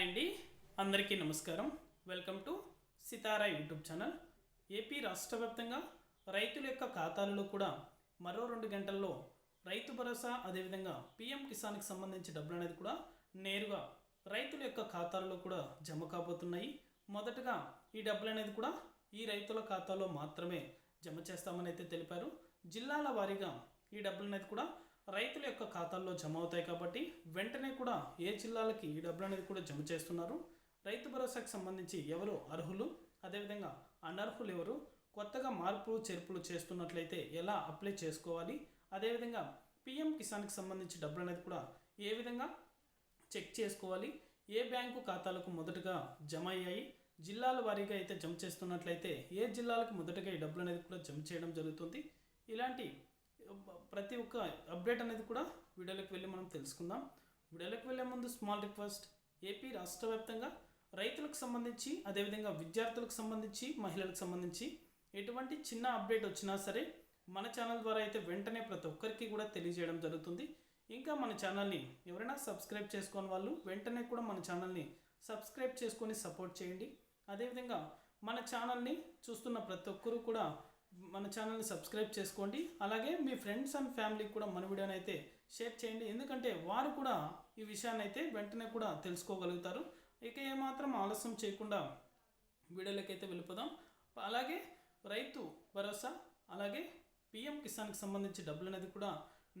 Hi అండి. అందరికీ నమస్కారం. Welcome to Sitara YouTube channel. AP రాష్ట్ర వ్యాప్తంగా రైతుల యొక్క ఖాతాలలో కూడా మరో రెండు గంటల్లో రైతు భరోసా అదేవిధంగా పిఎం కిసాన్కి సంబంధించి డబ్బులు అనేది కూడా నేరుగా రైతుల యొక్క ఖాతాలలో కూడా జమ కాబోతున్నాయి. మొదటగా ఈ డబ్బులు అనేది కూడా ఈ రైతుల ఖాతాలో మాత్రమే జమ చేస్తామని అయితే తెలిపారు. జిల్లాల వారీగా ఈ డబ్బులు అనేది కూడా రైతుల యొక్క ఖాతాల్లో జమ అవుతాయి కాబట్టి వెంటనే కూడా ఏ జిల్లాలకి ఈ డబ్బులు అనేది కూడా జమ చేస్తున్నారు? రైతు భరోసాకు సంబంధించి ఎవరు అర్హులు? అదేవిధంగా అనర్హులు ఎవరు? కొత్తగా మార్పులు చేర్పులు చేస్తున్నట్లయితే ఎలా అప్లై చేసుకోవాలి? అదేవిధంగా పిఎం కిసాన్కి సంబంధించి డబ్బులు అనేది కూడా ఏ విధంగా చెక్ చేసుకోవాలి? ఏ బ్యాంకు ఖాతాలకు మొదటగా జమ అయ్యాయి? జిల్లాల వారీగా అయితే జమ చేస్తున్నట్లయితే ఏ జిల్లాలకు మొదటగా ఈ డబ్బులు అనేది కూడా జమ చేయడం జరుగుతుంది? ఇలాంటి ప్రతి ఒక్క అప్డేట్ అనేది కూడా వీడియోలోకి వెళ్ళి మనం తెలుసుకుందాం. వీడియోలోకి వెళ్ళే ముందు స్మాల్ రిక్వెస్ట్ ఏపీ రాష్ట్ర వ్యాప్తంగా రైతులకు సంబంధించి అదేవిధంగా విద్యార్థులకు సంబంధించి మహిళలకు సంబంధించి ఎటువంటి చిన్న అప్డేట్ వచ్చినా సరే మన ఛానల్ ద్వారా అయితే వెంటనే ప్రతి ఒక్కరికి కూడా తెలియజేయడం జరుగుతుంది. ఇంకా మన ఛానల్ని ఎవరైనా సబ్స్క్రైబ్ చేసుకోని వాళ్ళు వెంటనే కూడా మన ఛానల్ని సబ్స్క్రైబ్ చేసుకొని సపోర్ట్ చేయండి. అదేవిధంగా మన ఛానల్ని చూస్తున్న ప్రతి ఒక్కరూ కూడా మన ఛానల్ని సబ్స్క్రైబ్ చేసుకోండి. అలాగే మీ ఫ్రెండ్స్ అండ్ ఫ్యామిలీకి కూడా మన వీడియోని అయితే షేర్ చేయండి. ఎందుకంటే వారు కూడా ఈ విషయాన్ని అయితే వెంటనే కూడా తెలుసుకోగలుగుతారు. ఇక ఏమాత్రం ఆలస్యం చేయకుండా వీడియోలోకి అయితే వెళ్ళిపోదాం. అలాగే రైతు భరోసా అలాగే పిఎం కిసాన్కి సంబంధించి డబ్బులు అనేది కూడా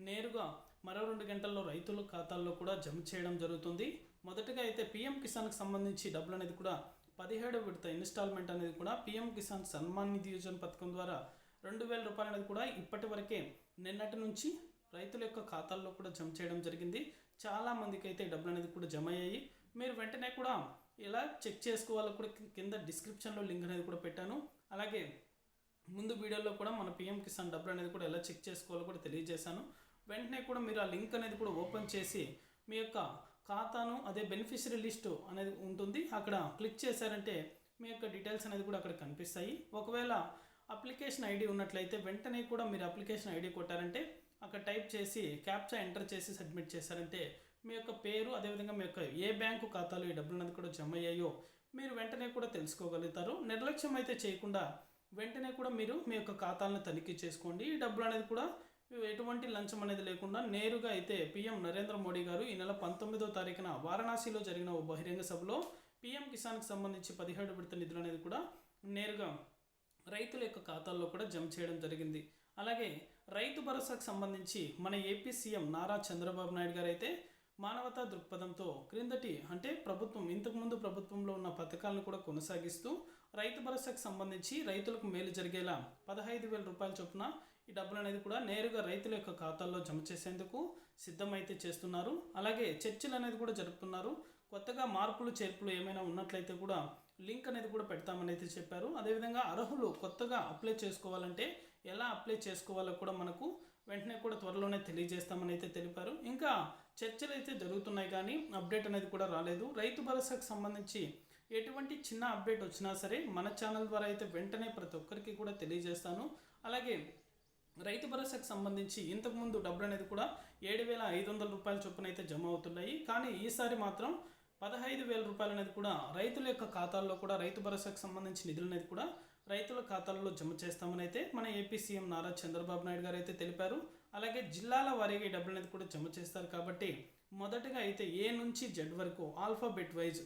నేరుగా మరో రెండు గంటల్లో రైతుల ఖాతాల్లో కూడా జమ చేయడం జరుగుతుంది. మొదటగా అయితే పిఎం కిసాన్కి సంబంధించి డబ్బులు అనేది కూడా పదిహేడు విడత ఇన్స్టాల్మెంట్ అనేది కూడా పిఎం కిసాన్ సన్మాన్ నిధి యోజన పథకం ద్వారా రెండు వేల రూపాయలు అనేది కూడా ఇప్పటి వరకే నిన్నటి నుంచి రైతుల యొక్క ఖాతాల్లో కూడా జమ చేయడం జరిగింది. చాలా మందికి అయితే డబ్బులు అనేది కూడా జమ అయ్యాయి. మీరు వెంటనే కూడా ఎలా చెక్ చేసుకోవాలో కూడా కింద డిస్క్రిప్షన్లో లింక్ అనేది కూడా పెట్టాను. అలాగే ముందు వీడియోలో కూడా మన పిఎం కిసాన్ డబ్బులు అనేది కూడా ఎలా చెక్ చేసుకోవాలో కూడా తెలియజేశాను. వెంటనే కూడా మీరు ఆ లింక్ అనేది కూడా ఓపెన్ చేసి మీ యొక్క ఖాతాను అదే బెనిఫిషరీ లిస్టు అనేది ఉంటుంది. అక్కడ క్లిక్ చేశారంటే మీ యొక్క డీటెయిల్స్ అనేది కూడా అక్కడ కనిపిస్తాయి. ఒకవేళ అప్లికేషన్ ఐడి ఉన్నట్లయితే వెంటనే కూడా మీరు అప్లికేషన్ ఐడి కొట్టారంటే అక్కడ టైప్ చేసి క్యాప్చా ఎంటర్ చేసి సబ్మిట్ చేశారంటే మీ యొక్క పేరు అదేవిధంగా మీ యొక్క ఏ బ్యాంకు ఖాతాలో ఈ డబ్బులు అనేది కూడా జమ అయ్యాయో మీరు వెంటనే కూడా తెలుసుకోగలుగుతారు. నిర్లక్ష్యం అయితే చేయకుండా వెంటనే కూడా మీరు మీ యొక్క ఖాతాలను తనిఖీ చేసుకోండి. ఈ డబ్బులు అనేది కూడా ఎటువంటి లంచం అనేది లేకుండా నేరుగా అయితే పీఎం నరేంద్ర మోడీ గారు ఈ నెల పంతొమ్మిదో తారీఖున వారణాసిలో జరిగిన ఓ బహిరంగ సభలో పీఎం కిసాన్కి సంబంధించి పదిహేడు విడత నిధులు అనేది కూడా నేరుగా రైతుల యొక్క ఖాతాల్లో కూడా జమ చేయడం జరిగింది. అలాగే రైతు భరోసాకు సంబంధించి మన ఏపీ సీఎం నారా చంద్రబాబు నాయుడు గారు అయితే మానవతా దృక్పథంతో క్రిందటి అంటే ప్రభుత్వం ఇంతకుముందు ప్రభుత్వంలో ఉన్న పథకాలను కూడా కొనసాగిస్తూ రైతు భరోసాకు సంబంధించి రైతులకు మేలు జరిగేలా పదహైదు వేల రూపాయల చొప్పున ఈ డబ్బులు అనేది కూడా నేరుగా రైతుల యొక్క ఖాతాల్లో జమ చేసేందుకు సిద్ధమైతే చేస్తున్నారు. అలాగే చర్చలు అనేది కూడా జరుపుతున్నారు. కొత్తగా మార్పులు చేర్పులు ఏమైనా ఉన్నట్లయితే కూడా లింక్ అనేది కూడా పెడతామని అయితే చెప్పారు. అదేవిధంగా అర్హులు కొత్తగా అప్లై చేసుకోవాలంటే ఎలా అప్లై చేసుకోవాలో కూడా మనకు వెంటనే కూడా త్వరలోనే తెలియజేస్తామని అయితే తెలిపారు. ఇంకా చర్చలు అయితే జరుగుతున్నాయి కానీ అప్డేట్ అనేది కూడా రాలేదు. రైతు భరోసాకు సంబంధించి ఎటువంటి చిన్న అప్డేట్ వచ్చినా సరే మన ఛానల్ ద్వారా అయితే వెంటనే ప్రతి ఒక్కరికి కూడా తెలియజేస్తాను. అలాగే రైతు భరోసాకు సంబంధించి ఇంతకుముందు డబ్బులు అనేది కూడా ఏడు వేల ఐదు వందల రూపాయల చొప్పున అయితే జమ అవుతున్నాయి. కానీ ఈసారి మాత్రం పదహైదు వేల రూపాయలు అనేది కూడా రైతుల యొక్క ఖాతాల్లో కూడా రైతు భరోసాకు సంబంధించి నిధులు అనేది కూడా రైతుల ఖాతాల్లో జమ చేస్తామని అయితే మన ఏపీ సీఎం నారా చంద్రబాబు నాయుడు గారు అయితే తెలిపారు. అలాగే జిల్లాల వారీగా ఈ డబ్బులు అనేది కూడా జమ చేస్తారు కాబట్టి మొదటగా అయితే ఏ నుంచి జెడ్ వరకు ఆల్ఫాబెట్ వైజ్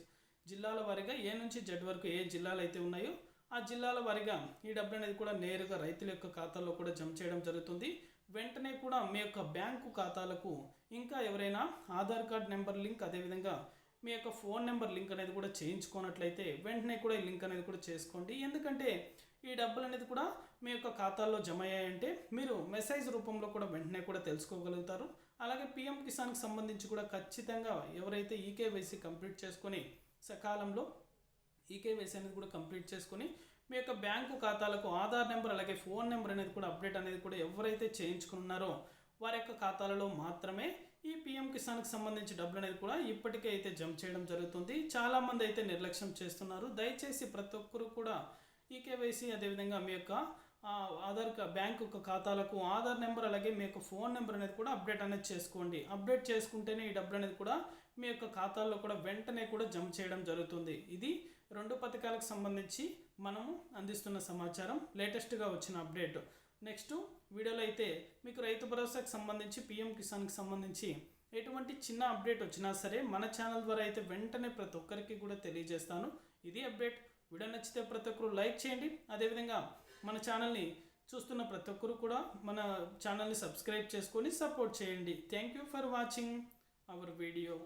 జిల్లాల వారీగా ఏ నుంచి జెడ్ వరకు ఏ జిల్లాలు అయితే ఉన్నాయో ఆ జిల్లాల వారీగా ఈ డబ్బులు అనేది కూడా నేరుగా రైతుల యొక్క ఖాతాల్లో కూడా జమ చేయడం జరుగుతుంది. వెంటనే కూడా మీ యొక్క బ్యాంకు ఖాతాలకు ఇంకా ఎవరైనా ఆధార్ కార్డ్ నెంబర్ లింక్ అదేవిధంగా మీ యొక్క ఫోన్ నెంబర్ లింక్ అనేది కూడా చేయించుకున్నట్లయితే వెంటనే కూడా ఈ లింక్ అనేది కూడా చేసుకోండి. ఎందుకంటే ఈ డబ్బులు అనేది కూడా మీ యొక్క ఖాతాల్లో జమ అయ్యాయంటే మీరు మెసేజ్ రూపంలో కూడా వెంటనే కూడా తెలుసుకోగలుగుతారు. అలాగే పిఎం కిసాన్కి సంబంధించి కూడా ఖచ్చితంగా ఎవరైతే ఈకేవైసీ కంప్లీట్ చేసుకొని సకాలంలో ఈకేవైసీ అనేది కూడా కంప్లీట్ చేసుకొని మీ యొక్క బ్యాంకు ఖాతాలకు ఆధార్ నెంబర్ అలాగే ఫోన్ నెంబర్ అనేది కూడా అప్డేట్ అనేది కూడా ఎవరైతే చేయించుకున్నారో వారి యొక్క ఖాతాలలో మాత్రమే ఈ పిఎం కిసాన్కి సంబంధించి డబ్బులు అనేది కూడా ఇప్పటికే అయితే జమ చేయడం జరుగుతుంది. చాలామంది అయితే నిర్లక్ష్యం చేస్తున్నారు. దయచేసి ప్రతి ఒక్కరు కూడా ఈ కేవైసీ అదేవిధంగా మీ యొక్క ఆధార్ బ్యాంక్ యొక్క ఖాతాలకు ఆధార్ నెంబర్ అలాగే మీ యొక్క ఫోన్ నెంబర్ అనేది కూడా అప్డేట్ అనేది చేసుకోండి. అప్డేట్ చేసుకుంటేనే ఈ డబ్బులు అనేది కూడా మీ యొక్క ఖాతాల్లో కూడా వెంటనే కూడా జమ చేయడం జరుగుతుంది. ఇది రెండు పథకాలకు సంబంధించి మనము అందిస్తున్న సమాచారం. లేటెస్ట్గా వచ్చిన అప్డేట్. నెక్స్ట్ వీడియోలో అయితే మీకు రైతు భరోసాకు సంబంధించి పిఎం కిసాన్కి సంబంధించి ఎటువంటి చిన్న అప్డేట్ వచ్చినా సరే మన ఛానల్ ద్వారా అయితే వెంటనే ప్రతి ఒక్కరికి కూడా తెలియజేస్తాను. ఇది అప్డేట్. వీడియో నచ్చితే ప్రతి ఒక్కరు లైక్ చేయండి. అదేవిధంగా మన ఛానల్ని చూస్తున్న ప్రతి ఒక్కరు కూడా మన ఛానల్ని సబ్స్క్రైబ్ చేసుకొని సపోర్ట్ చేయండి. Thank you for watching our video.